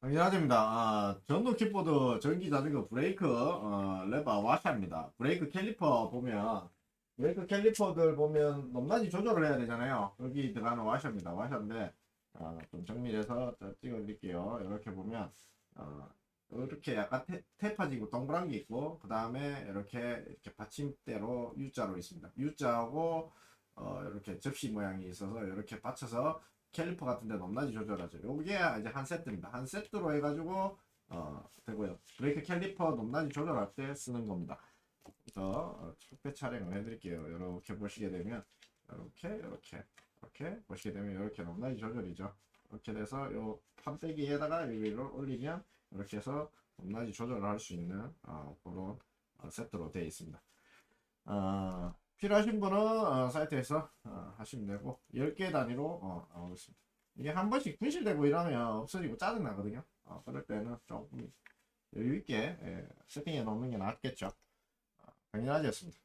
당연하십니다. 아, 전동 킥보드 전기 자전거 브레이크 어, 레버 와샤입니다. 브레이크 캘리퍼 보면 브레이크 캘리퍼들 보면 높낮이 조절을 해야 되잖아요. 여기 들어가는 와샤입니다. 와샤인데 아, 좀 정밀해서 자, 찍어드릴게요. 이렇게 보면 어, 이렇게 약간 테, 테파지고 동그란 게 있고 그 다음에 이렇게 이렇게 받침대로 U자로 있습니다. U자하고 어, 이렇게 접시 모양이 있어서 이렇게 받쳐서 캘리퍼 같은데 높낮이 조절하죠. 요게 이제 한 세트입니다. 한 세트로 해가지고 어 되고요. 브레이크 캘리퍼 높낮이 조절할 때 쓰는 겁니다. 그래서 어, 축배 촬영을 해드릴게요. 이렇게 보시게 되면 이렇게 이렇게 이렇게 보시게 되면 이렇게 높낮이 조절이죠. 이렇게 돼서 요 판때기에다가 여기를 올리면 이렇게 해서 높낮이 조절을 할 수 있는 어, 그런 어, 세트로 되어 있습니다. 어, 필요하신 분은 어, 사이트에서 어, 하시면 되고 10개 단위로 어, 나오고 있습니다. 이게 한 번씩 분실되고 이러면 없어지고 짜증나거든요. 어, 그럴 때는 조금 여유 있게 예, 세팅해 놓는 게 낫겠죠. 어, 당연하지였습니다.